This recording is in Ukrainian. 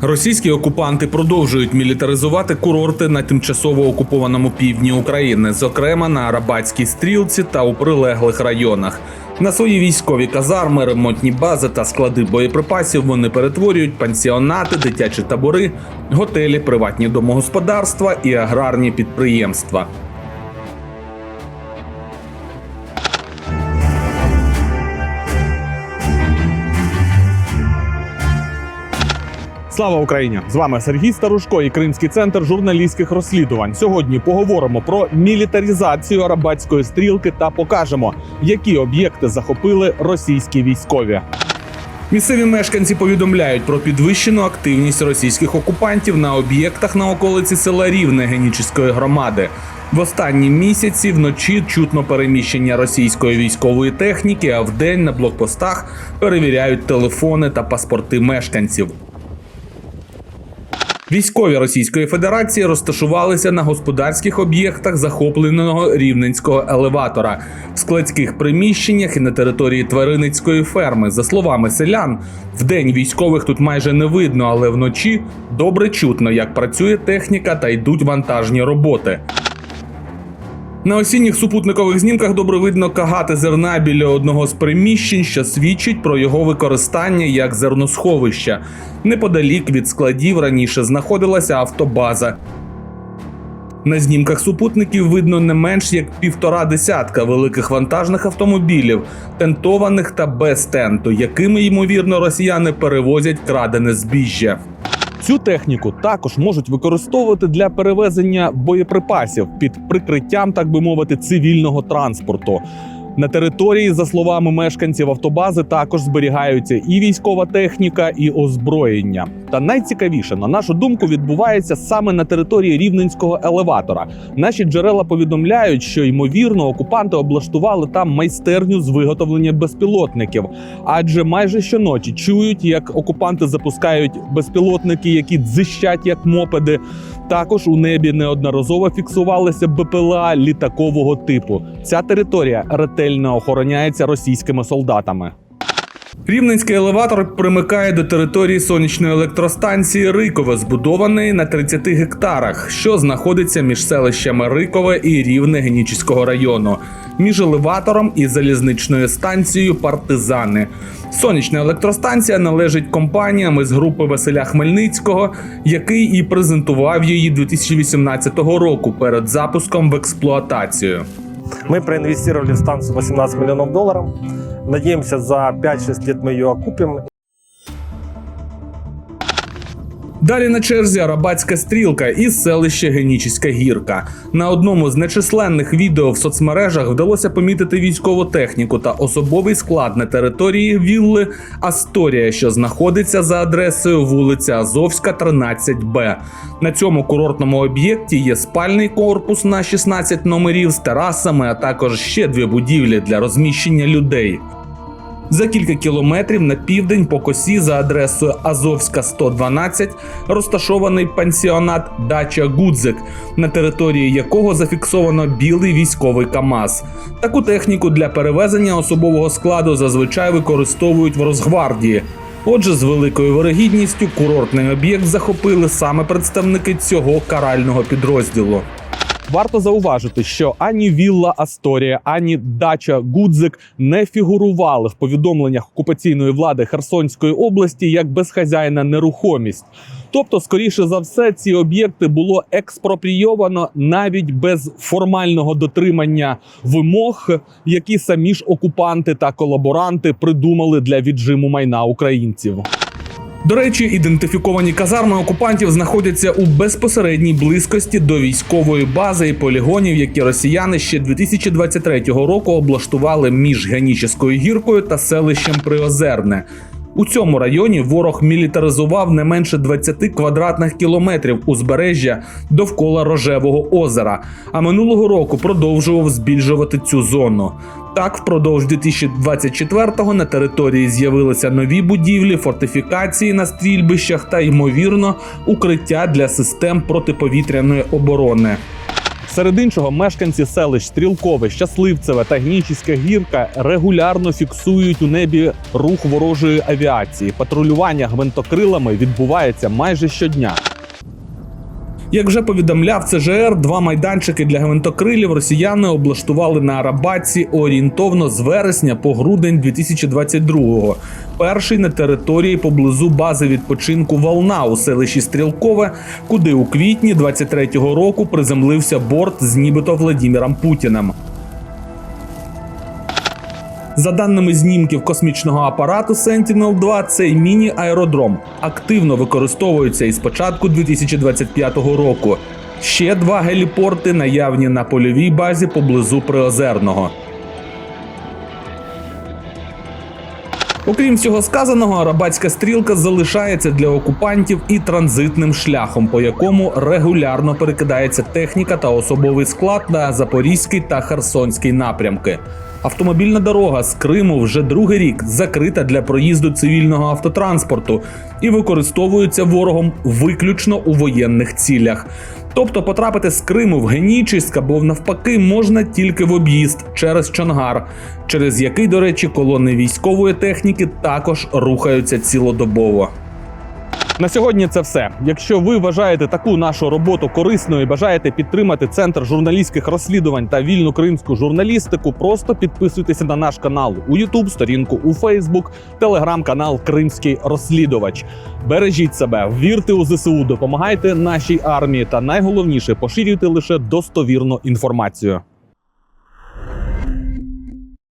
Російські окупанти продовжують мілітаризувати курорти на тимчасово окупованому півдні України, зокрема на Арабатській стрілці та у прилеглих районах. На свої військові казарми, ремонтні бази та склади боєприпасів вони перетворюють пансіонати, дитячі табори, готелі, приватні домогосподарства і аграрні підприємства. Слава Україні! З вами Сергій Старушко і Кримський центр журналістських розслідувань. Сьогодні поговоримо про мілітаризацію арабатської стрілки та покажемо, які об'єкти захопили російські військові. Місцеві мешканці повідомляють про підвищену активність російських окупантів на об'єктах на околиці села Рівне Генічеської громади. В останні місяці вночі чутно переміщення російської військової техніки, а вдень на блокпостах перевіряють телефони та паспорти мешканців. Військові Російської Федерації розташувалися на господарських об'єктах захопленого рівненського елеватора, в складських приміщеннях і на території тваринницької ферми. За словами селян, в день військових тут майже не видно, але вночі добре чутно, як працює техніка та йдуть вантажні роботи. На осінніх супутникових знімках добре видно кагати зерна біля одного з приміщень, що свідчить про його використання як зерносховища. Неподалік від складів раніше знаходилася автобаза. На знімках супутників видно не менш як півтора десятка великих вантажних автомобілів, тентованих та без тенту, якими ймовірно росіяни перевозять крадене збіжжя. Цю техніку також можуть використовувати для перевезення боєприпасів під прикриттям, так би мовити, цивільного транспорту. На території, за словами мешканців автобази, також зберігаються і військова техніка, і озброєння. Та найцікавіше, на нашу думку, відбувається саме на території рівненського елеватора. Наші джерела повідомляють, що ймовірно окупанти облаштували там майстерню з виготовлення безпілотників, адже майже щоночі чують, як окупанти запускають безпілотники, які дзищать як мопеди. Також у небі неодноразово фіксувалися БПЛА літакового типу. Ця територія ретельно охороняється російськими солдатами. Рівненський елеватор примикає до території сонячної електростанції Рикове, збудованої на 30 гектарах, що знаходиться між селищами Рикове і Рівне Генічеського району, між елеватором і залізничною станцією Партизани. Сонячна електростанція належить компаніям із групи Василя Хмельницького, який і презентував її 2018 року перед запуском в експлуатацію. Мы проинвестировали в станцию 18 миллионов долларов. Надеемся, за 5-6 лет мы ее окупим. Далі на черзі Арабатська стрілка із селища Генічеська гірка. На одному з нечисленних відео в соцмережах вдалося помітити військову техніку та особовий склад на території вілли Асторія, що знаходиться за адресою вулиця Азовська, 13Б. На цьому курортному об'єкті є спальний корпус на 16 номерів з терасами, а також ще дві будівлі для розміщення людей. За кілька кілометрів на південь по косі за адресою Азовська 112 розташований пансіонат Дача Гудзик, на території якого зафіксовано білий військовий КАМАЗ. Таку техніку для перевезення особового складу зазвичай використовують в Росгвардії. Отже, з великою вирогідністю курортний об'єкт захопили саме представники цього карального підрозділу. Варто зауважити, що ані Вілла Асторія, ані дача Гудзик не фігурували в повідомленнях окупаційної влади Херсонської області як безхазяйна нерухомість. Тобто, скоріше за все, ці об'єкти було експропрійовано навіть без формального дотримання вимог, які самі ж окупанти та колаборанти придумали для віджиму майна українців. До речі, ідентифіковані казарми окупантів знаходяться у безпосередній близькості до військової бази і полігонів, які росіяни ще 2023 року облаштували між Генічеською гіркою та селищем Приозерне. У цьому районі ворог мілітаризував не менше 20 квадратних кілометрів узбережжя довкола Рожевого озера, а минулого року продовжував збільшувати цю зону. Так, впродовж 2024-го на території з'явилися нові будівлі, фортифікації на стрільбищах та, ймовірно, укриття для систем протиповітряної оборони. Серед іншого, мешканці селищ Стрілкове, Щасливцеве та Гнічіська гірка регулярно фіксують у небі рух ворожої авіації. Патрулювання гвинтокрилами відбувається майже щодня. Як вже повідомляв ЦЖР, два майданчики для гвинтокрилів росіяни облаштували на Арабатці орієнтовно з вересня по грудень 2022-го. Перший на території поблизу бази відпочинку Волна у селищі Стрілкове, куди у квітні 23-го року приземлився борт з нібито Владіміром Путіним. За даними знімків космічного апарату Sentinel-2, цей міні-аеродром активно використовується із початку 2025 року. Ще два геліпорти наявні на польовій базі поблизу Приозерного. Окрім всього сказаного, арабатська стрілка залишається для окупантів і транзитним шляхом, по якому регулярно перекидається техніка та особовий склад на Запорізький та Херсонський напрямки. Автомобільна дорога з Криму вже другий рік закрита для проїзду цивільного автотранспорту і використовується ворогом виключно у воєнних цілях. Тобто потрапити з Криму в Генічиськ або навпаки можна тільки в об'їзд через Чонгар, через який, до речі, колони військової техніки також рухаються цілодобово. На сьогодні це все. Якщо ви вважаєте таку нашу роботу корисною і бажаєте підтримати центр журналістських розслідувань та вільну кримську журналістику, просто підписуйтеся на наш канал у YouTube, сторінку у Facebook, телеграм-канал Кримський розслідувач. Бережіть себе, вірте у ЗСУ, допомагайте нашій армії та найголовніше поширюйте лише достовірну інформацію.